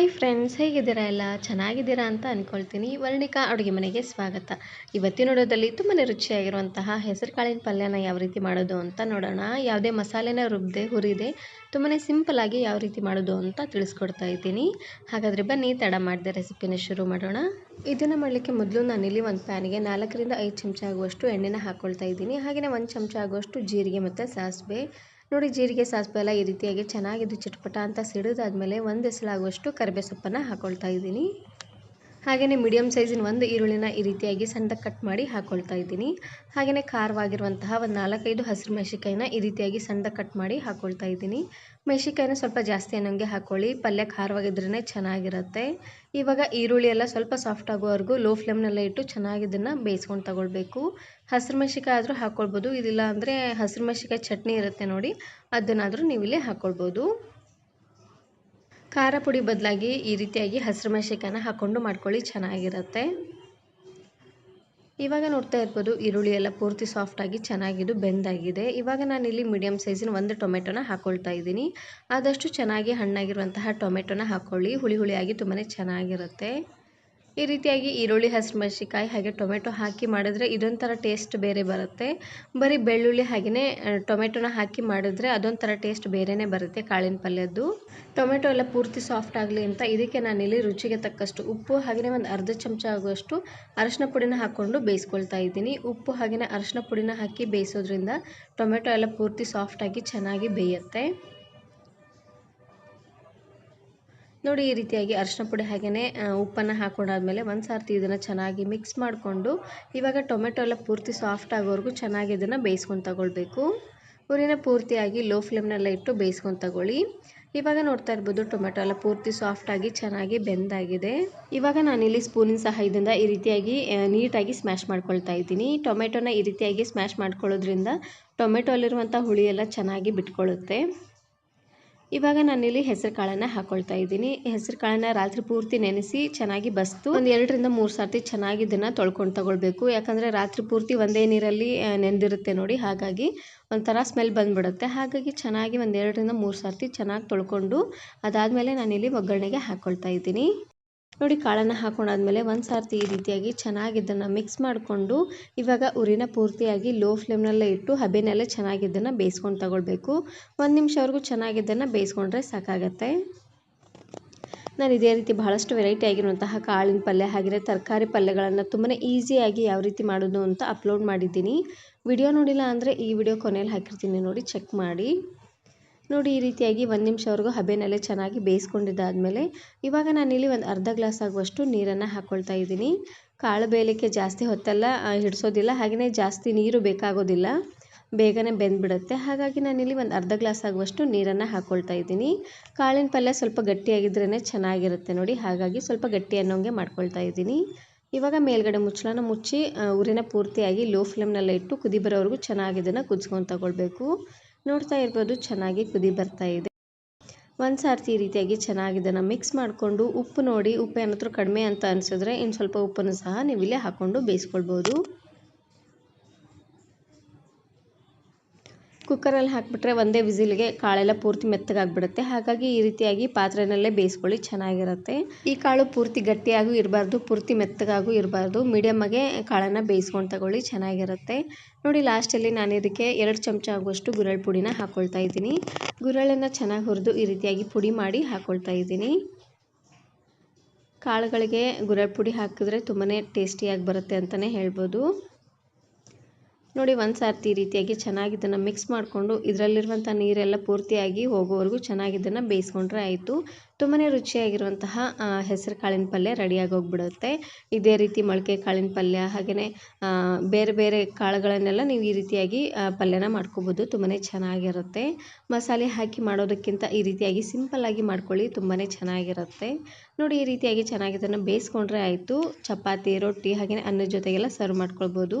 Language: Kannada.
ಹಾಯ್ ಫ್ರೆಂಡ್ಸ್, ಹೇಗಿದ್ದೀರಾ ಎಲ್ಲ? ಚೆನ್ನಾಗಿದ್ದೀರಾ ಅಂತ ಅಂದ್ಕೊಳ್ತೀನಿ ವರ್ಣಿಕಾ ಅಡುಗೆ ಮನೆಗೆ ಸ್ವಾಗತ. ಇವತ್ತಿನ ನೋಡೋದಲ್ಲಿ ತುಂಬಾ ರುಚಿಯಾಗಿರುವಂತಹ ಹೆಸರು ಕಾಳಿನ ಪಲ್ಯನ ಯಾವ ರೀತಿ ಮಾಡೋದು ಅಂತ ನೋಡೋಣ. ಯಾವುದೇ ಮಸಾಲೆನ ರುಬ್ಬದೆ ಹುರಿದೆ ತುಂಬಾ ಸಿಂಪಲಾಗಿ ಯಾವ ರೀತಿ ಮಾಡೋದು ಅಂತ ತಿಳಿಸ್ಕೊಡ್ತಾ ಇದ್ದೀನಿ. ಹಾಗಾದರೆ ಬನ್ನಿ, ತಡ ಮಾಡಿದೆ ರೆಸಿಪಿನ ಶುರು ಮಾಡೋಣ. ಇದನ್ನು ಮಾಡಲಿಕ್ಕೆ ಮೊದಲು ನಾನಿಲ್ಲಿ ಒಂದು ಪ್ಯಾನಿಗೆ ನಾಲ್ಕರಿಂದ ಐದು ಚಮಚ ಆಗುವಷ್ಟು ಎಣ್ಣೆನ ಹಾಕ್ಕೊಳ್ತಾ ಇದ್ದೀನಿ. ಹಾಗೆಯೇ ಒಂದು ಚಮಚ ಆಗುವಷ್ಟು ಜೀರಿಗೆ ಮತ್ತು ಸಾಸಿವೆ. ನೋಡಿ ಜೀರಿಗೆ ಸಾಸಿವೆ ಎಲ್ಲ ಈ ರೀತಿಯಾಗಿ ಚೆನ್ನಾಗಿದ್ದು ಚಟ್ಪಟ ಅಂತ ಸಿಡಿದಾದ್ಮೇಲೆ ಒಂದು ಎಸಳಾಗುವಷ್ಟು ಕರಿಬೇವು ಸೊಪ್ಪನ್ನು ಹಾಕ್ಕೊಳ್ತಾ ಇದ್ದೀನಿ. ಹಾಗೆಯೇ ಮೀಡಿಯಮ್ ಸೈಜಿನ ಒಂದು ಈರುಳ್ಳಿನ ಈ ರೀತಿಯಾಗಿ ಸಣ್ಣದ ಕಟ್ ಮಾಡಿ ಹಾಕ್ಕೊಳ್ತಾ ಇದ್ದೀನಿ. ಹಾಗೆಯೇ ಖಾರವಾಗಿರುವಂತಹ ಒಂದು ನಾಲ್ಕೈದು ಹಸಿರು ಮೆಣಸಿಕಾಯಿನ ಈ ರೀತಿಯಾಗಿ ಸಣ್ಣದ ಕಟ್ ಮಾಡಿ ಹಾಕ್ಕೊಳ್ತಾ ಇದ್ದೀನಿ. ಮೆಣಸಿಕಾಯಿನ ಸ್ವಲ್ಪ ಜಾಸ್ತಿ ಅನ್ನೋಂಗೆ ಹಾಕ್ಕೊಳ್ಳಿ ಪಲ್ಯ ಖಾರವಾಗಿದ್ರೇ ಚೆನ್ನಾಗಿರುತ್ತೆ. ಇವಾಗ ಈರುಳ್ಳಿ ಎಲ್ಲ ಸ್ವಲ್ಪ ಸಾಫ್ಟ್ ಆಗೋವರೆಗೂ ಲೋ ಫ್ಲೇಮ್ನೆಲ್ಲ ಇಟ್ಟು ಚೆನ್ನಾಗಿ ಇದನ್ನು ಬೇಯಿಸ್ಕೊಂಡು ತಗೊಳ್ಬೇಕು. ಹಸಿರು ಮೆಣಸಿಕಾಯಿ ಆದರೂ ಹಾಕ್ಕೊಳ್ಬೋದು ಇದಿಲ್ಲ ಅಂದರೆ ಹಸಿರು ಮೆಣಸಿಕಾಯಿ ಚಟ್ನಿ ಇರುತ್ತೆ ನೋಡಿ. ಅದನ್ನಾದರೂ ನೀವು ಇಲ್ಲಿ ಹಾಕ್ಕೊಳ್ಬೋದು ಖಾರ ಪುಡಿ ಬದಲಾಗಿ ಈ ರೀತಿಯಾಗಿ ಹಸಿರು ಮೆಣಸಿಕಾಯನ್ನ ಹಾಕ್ಕೊಂಡು ಮಾಡ್ಕೊಳ್ಳಿ, ಚೆನ್ನಾಗಿರುತ್ತೆ. ಇವಾಗ ನೋಡ್ತಾ ಇರ್ಬೋದು, ಈರುಳ್ಳಿ ಎಲ್ಲ ಪೂರ್ತಿ ಸಾಫ್ಟಾಗಿ ಚೆನ್ನಾಗಿದ್ದು ಬೆಂದಾಗಿದೆ. ಇವಾಗ ನಾನಿಲ್ಲಿ ಮೀಡಿಯಮ್ ಸೈಜಿನ ಒಂದು ಟೊಮೆಟೊನ ಹಾಕ್ಕೊಳ್ತಾ ಇದ್ದೀನಿ. ಆದಷ್ಟು ಚೆನ್ನಾಗಿ ಹಣ್ಣಾಗಿರುವಂತಹ ಟೊಮೆಟೊನ ಹಾಕ್ಕೊಳ್ಳಿ ಹುಳಿ ಹುಳಿಯಾಗಿ ತುಂಬಾ ಚೆನ್ನಾಗಿರುತ್ತೆ. ಈ ರೀತಿಯಾಗಿ ಈರುಳ್ಳಿ ಹಸಿರು ಮೆಣಸಿಕಾಯಿ ಹಾಗೆ ಟೊಮೆಟೊ ಹಾಕಿ ಮಾಡಿದ್ರೆ ಇದೊಂಥರ ಟೇಸ್ಟ್ ಬೇರೆ ಬರುತ್ತೆ. ಬರೀ ಬೆಳ್ಳುಳ್ಳಿ ಹಾಗೆಯೇ ಟೊಮೆಟೊನ ಹಾಕಿ ಮಾಡಿದ್ರೆ ಅದೊಂಥರ ಟೇಸ್ಟ್ ಬೇರೆಯೇ ಬರುತ್ತೆ ಕಾಳಿನ ಪಲ್ಯದ್ದು. ಟೊಮೆಟೊ ಎಲ್ಲ ಪೂರ್ತಿ ಸಾಫ್ಟ್ ಆಗಲಿ ಅಂತ ಇದಕ್ಕೆ ನಾನಿಲ್ಲಿ ರುಚಿಗೆ ತಕ್ಕಷ್ಟು ಉಪ್ಪು ಹಾಗೆಯೇ ಒಂದು ಅರ್ಧ ಚಮಚ ಆಗುವಷ್ಟು ಅರಶಿನ ಪುಡಿನ ಹಾಕ್ಕೊಂಡು ಬೇಯಿಸ್ಕೊಳ್ತಾ ಇದ್ದೀನಿ. ಉಪ್ಪು ಹಾಗೆಯೇ ಅರಶಿನ ಪುಡಿನ ಹಾಕಿ ಬೇಯಿಸೋದ್ರಿಂದ ಟೊಮೆಟೊ ಎಲ್ಲ ಪೂರ್ತಿ ಸಾಫ್ಟಾಗಿ ಚೆನ್ನಾಗಿ ಬೇಯುತ್ತೆ. ನೋಡಿ, ಈ ರೀತಿಯಾಗಿ ಅರಿಶಿನ ಪುಡಿ ಹಾಗೆಯೇ ಉಪ್ಪನ್ನು ಹಾಕೊಂಡಾದ್ಮೇಲೆ ಒಂದು ಸಾರ್ತಿ ಇದನ್ನು ಚೆನ್ನಾಗಿ ಮಿಕ್ಸ್ ಮಾಡಿಕೊಂಡು, ಇವಾಗ ಟೊಮೆಟೊ ಎಲ್ಲ ಪೂರ್ತಿ ಸಾಫ್ಟ್ ಆಗೋವರೆಗೂ ಚೆನ್ನಾಗಿ ಇದನ್ನು ಬೇಯಿಸ್ಕೊಂಡು ತಗೊಳ್ಬೇಕು. ಉರಿನ ಪೂರ್ತಿಯಾಗಿ ಲೋ ಫ್ಲೇಮ್ನೆಲ್ಲ ಇಟ್ಟು ಬೇಯಿಸ್ಕೊಂಡು ತಗೊಳ್ಳಿ. ಇವಾಗ ನೋಡ್ತಾ ಇರ್ಬೋದು, ಟೊಮೆಟೊ ಎಲ್ಲ ಪೂರ್ತಿ ಸಾಫ್ಟಾಗಿ ಚೆನ್ನಾಗಿ ಬೆಂದಾಗಿದೆ. ಇವಾಗ ನಾನಿಲ್ಲಿ ಸ್ಪೂನಿನ ಸಹಾಯದಿಂದ ಈ ರೀತಿಯಾಗಿ ನೀಟಾಗಿ ಸ್ಮ್ಯಾಶ್ ಮಾಡ್ಕೊಳ್ತಾ ಇದ್ದೀನಿ. ಟೊಮೆಟೊನ ಈ ರೀತಿಯಾಗಿ ಸ್ಮ್ಯಾಶ್ ಮಾಡ್ಕೊಳ್ಳೋದ್ರಿಂದ ಟೊಮೆಟೊ ಅಲ್ಲಿರುವಂಥ ಹುಳಿ ಎಲ್ಲ ಚೆನ್ನಾಗಿ ಬಿಟ್ಕೊಳ್ಳುತ್ತೆ ಇವಾಗ ನಾನಿಲ್ಲಿ ಹೆಸರು ಕಾಳನ್ನು ಹಾಕ್ಕೊಳ್ತಾ ಇದ್ದೀನಿ. ಹೆಸರು ಕಾಳನ್ನು ರಾತ್ರಿ ಪೂರ್ತಿ ನೆನೆಸಿ ಚೆನ್ನಾಗಿ ಬಸ್ತು. ಒಂದು ಎರಡರಿಂದ ಮೂರು ಸರ್ತಿ ಚೆನ್ನಾಗಿ ಇದನ್ನು ತೊಳ್ಕೊಂಡು ತಗೊಳ್ಬೇಕು. ಯಾಕಂದರೆ ರಾತ್ರಿ ಪೂರ್ತಿ ಒಂದೇ ನೀರಲ್ಲಿ ನೆಂದಿರುತ್ತೆ ನೋಡಿ. ಹಾಗಾಗಿ ಒಂಥರ ಸ್ಮೆಲ್ ಬಂದುಬಿಡುತ್ತೆ. ಹಾಗಾಗಿ ಚೆನ್ನಾಗಿ ಒಂದು ಎರಡರಿಂದ ಮೂರು ಸರ್ತಿ ಚೆನ್ನಾಗಿ ತೊಳ್ಕೊಂಡು ಅದಾದಮೇಲೆ ನಾನಿಲ್ಲಿ ಒಗ್ಗರಣೆಗೆ ಹಾಕ್ಕೊಳ್ತಾ ಇದ್ದೀನಿ. ನೋಡಿ ಕಾಳನ್ನು ಹಾಕೊಂಡಾದ್ಮೇಲೆ ಒಂದು ಸಾರ್ತಿ ಈ ರೀತಿಯಾಗಿ ಚೆನ್ನಾಗಿ ಇದನ್ನು ಮಿಕ್ಸ್ ಮಾಡಿಕೊಂಡು ಇವಾಗ ಉರಿನ ಪೂರ್ತಿಯಾಗಿ ಲೋ ಫ್ಲೇಮ್ನಲ್ಲೇ ಇಟ್ಟು ಹಬೆನಲ್ಲೇ ಚೆನ್ನಾಗಿ ಇದನ್ನು ಬೇಯಿಸ್ಕೊಂಡು ತಗೊಳ್ಬೇಕು. ಒಂದು ನಿಮಿಷವರೆಗೂ ಚೆನ್ನಾಗಿದ್ದನ್ನು ಬೇಯಿಸ್ಕೊಂಡ್ರೆ ಸಾಕಾಗತ್ತೆ. ನಾನು ಇದೇ ರೀತಿ ಬಹಳಷ್ಟು ವೆರೈಟಿ ಆಗಿರುವಂತಹ ಕಾಳಿನ ಪಲ್ಯ ಹಾಗೆಯೇ ತರಕಾರಿ ಪಲ್ಯಗಳನ್ನು ತುಂಬಾ ಈಸಿಯಾಗಿ ಯಾವ ರೀತಿ ಮಾಡೋದು ಅಂತ ಅಪ್ಲೋಡ್ ಮಾಡಿದ್ದೀನಿ. ವಿಡಿಯೋ ನೋಡಿಲ್ಲ ಅಂದರೆ ಈ ವಿಡಿಯೋ ಕೊನೆಯಲ್ಲಿ ಹಾಕಿರ್ತೀನಿ ನೋಡಿ ಚೆಕ್ ಮಾಡಿ. ನೋಡಿ ಈ ರೀತಿಯಾಗಿ ಒಂದು ನಿಮಿಷವರೆಗೂ ಹಬೆನಲ್ಲೇ ಚೆನ್ನಾಗಿ ಬೇಯಿಸ್ಕೊಂಡಿದ್ದಾದಮೇಲೆ ಇವಾಗ ನಾನಿಲ್ಲಿ ಒಂದು ಅರ್ಧ ಗ್ಲಾಸ್ ಆಗುವಷ್ಟು ನೀರನ್ನು ಹಾಕ್ಕೊಳ್ತಾ ಇದ್ದೀನಿ. ಕಾಳು ಬೇಯಲಿಕ್ಕೆ ಜಾಸ್ತಿ ಹೊತ್ತೆಲ್ಲ ಹಿಡಿಸೋದಿಲ್ಲ ಹಾಗೆಯೇ ಜಾಸ್ತಿ ನೀರು ಬೇಕಾಗೋದಿಲ್ಲ. ಬೇಗನೆ ಬೆಂದ್ಬಿಡುತ್ತೆ. ಹಾಗಾಗಿ ನಾನಿಲ್ಲಿ ಒಂದು ಅರ್ಧ ಗ್ಲಾಸ್ ಆಗುವಷ್ಟು ನೀರನ್ನು ಹಾಕ್ಕೊಳ್ತಾ ಇದ್ದೀನಿ. ಕಾಳಿನ ಪಲ್ಯ ಸ್ವಲ್ಪ ಗಟ್ಟಿಯಾಗಿದ್ರೇ ಚೆನ್ನಾಗಿರುತ್ತೆ ನೋಡಿ, ಹಾಗಾಗಿ ಸ್ವಲ್ಪ ಗಟ್ಟಿ ಅನ್ನೋಂಗೆ ಮಾಡ್ಕೊಳ್ತಾ ಇದ್ದೀನಿ. ಇವಾಗ ಮೇಲ್ಗಡೆ ಮುಚ್ಚಳನ ಮುಚ್ಚಿ ಉರಿನ ಪೂರ್ತಿಯಾಗಿ ಲೋ ಫ್ಲೇಮ್ನಲ್ಲೇ ಇಟ್ಟು ಕುದಿ ಬರೋವರೆಗೂ ಚೆನ್ನಾಗಿ ಇದನ್ನು ಕುದಿಸ್ಕೊಂಡು ತಗೊಳ್ಬೇಕು. ನೋಡ್ತಾ ಇರ್ಬೋದು, ಚೆನ್ನಾಗಿ ಕುದಿ ಬರ್ತಾ ಇದೆ. ಒಂದು ಸಾರ್ತಿ ಈ ರೀತಿಯಾಗಿ ಚೆನ್ನಾಗಿ ಇದನ್ನು ಮಿಕ್ಸ್ ಮಾಡಿಕೊಂಡು ಉಪ್ಪು ನೋಡಿ, ಉಪ್ಪು ಏನಾದರೂ ಕಡಿಮೆ ಅಂತ ಅನಿಸಿದ್ರೆ ಇನ್ನು ಸ್ವಲ್ಪ ಉಪ್ಪನ್ನು ಸಹ ನೀವು ಇಲ್ಲೇ ಹಾಕ್ಕೊಂಡು ಬೇಯಿಸ್ಕೊಳ್ಬೋದು. ಕುಕ್ಕರಲ್ಲಿ ಹಾಕಿಬಿಟ್ರೆ ಒಂದೇ ವಿಸಿಲ್ಗೆ ಕಾಳೆಲ್ಲ ಪೂರ್ತಿ ಮೆತ್ತಗಾಗ್ಬಿಡುತ್ತೆ. ಹಾಗಾಗಿ ಈ ರೀತಿಯಾಗಿ ಪಾತ್ರೆನಲ್ಲೇ ಬೇಯಿಸ್ಕೊಳ್ಳಿ, ಚೆನ್ನಾಗಿರುತ್ತೆ. ಈ ಕಾಳು ಪೂರ್ತಿ ಗಟ್ಟಿಯಾಗೂ ಇರಬಾರ್ದು, ಪೂರ್ತಿ ಮೆತ್ತಗಾಗೂ ಇರಬಾರ್ದು. ಮೀಡಿಯಮ್ಮಾಗೆ ಕಾಳನ್ನು ಬೇಯಿಸ್ಕೊಂಡು ತಗೊಳ್ಳಿ, ಚೆನ್ನಾಗಿರುತ್ತೆ. ನೋಡಿ ಲಾಸ್ಟಲ್ಲಿ ನಾನು ಇದಕ್ಕೆ ಎರಡು ಚಮಚ ಆಗುವಷ್ಟು ಗುರಳ್ ಪುಡಿನ ಹಾಕ್ಕೊಳ್ತಾ ಇದ್ದೀನಿ. ಗುರಳನ್ನು ಚೆನ್ನಾಗಿ ಹುರಿದು ಈ ರೀತಿಯಾಗಿ ಪುಡಿ ಮಾಡಿ ಹಾಕ್ಕೊಳ್ತಾ ಇದ್ದೀನಿ. ಕಾಳುಗಳಿಗೆ ಗುರಳ್ ಪುಡಿ ಹಾಕಿದ್ರೆ ತುಂಬಾ ಟೇಸ್ಟಿಯಾಗಿ ಬರುತ್ತೆ ಅಂತಲೇ ಹೇಳ್ಬೋದು. ನೋಡಿ, ಒಂದು ಸಾರ್ತಿ ಈ ರೀತಿಯಾಗಿ ಚೆನ್ನಾಗಿ ಇದನ್ನು ಮಿಕ್ಸ್ ಮಾಡಿಕೊಂಡು ಇದರಲ್ಲಿರುವಂಥ ನೀರೆಲ್ಲ ಪೂರ್ತಿಯಾಗಿ ಹೋಗೋವರೆಗೂ ಚೆನ್ನಾಗಿ ಇದನ್ನು ಬೇಯಿಸ್ಕೊಂಡ್ರೆ ಆಯಿತು. ತುಂಬಾ ರುಚಿಯಾಗಿರುವಂತಹ ಹೆಸರು ಕಾಳಿನ ಪಲ್ಯ ರೆಡಿಯಾಗಿ ಹೋಗ್ಬಿಡುತ್ತೆ. ಇದೇ ರೀತಿ ಮೊಳಕೆ ಕಾಳಿನ ಪಲ್ಯ ಹಾಗೆಯೇ ಬೇರೆ ಬೇರೆ ಕಾಳುಗಳನ್ನೆಲ್ಲ ನೀವು ಈ ರೀತಿಯಾಗಿ ಪಲ್ಯನ ಮಾಡ್ಕೋಬೋದು. ತುಂಬಾ ಚೆನ್ನಾಗಿರುತ್ತೆ. ಮಸಾಲೆ ಹಾಕಿ ಮಾಡೋದಕ್ಕಿಂತ ಈ ರೀತಿಯಾಗಿ ಸಿಂಪಲ್ಲಾಗಿ ಮಾಡ್ಕೊಳ್ಳಿ ತುಂಬಾ ಚೆನ್ನಾಗಿರುತ್ತೆ. ನೋಡಿ, ಈ ರೀತಿಯಾಗಿ ಚೆನ್ನಾಗಿ ಇದನ್ನು ಬೇಯಿಸ್ಕೊಂಡ್ರೆ ಆಯಿತು. ಚಪಾತಿ, ರೊಟ್ಟಿ ಹಾಗೆಯೇ ಅನ್ನದ ಜೊತೆಗೆಲ್ಲ ಸರ್ವ್ ಮಾಡ್ಕೊಳ್ಬೋದು.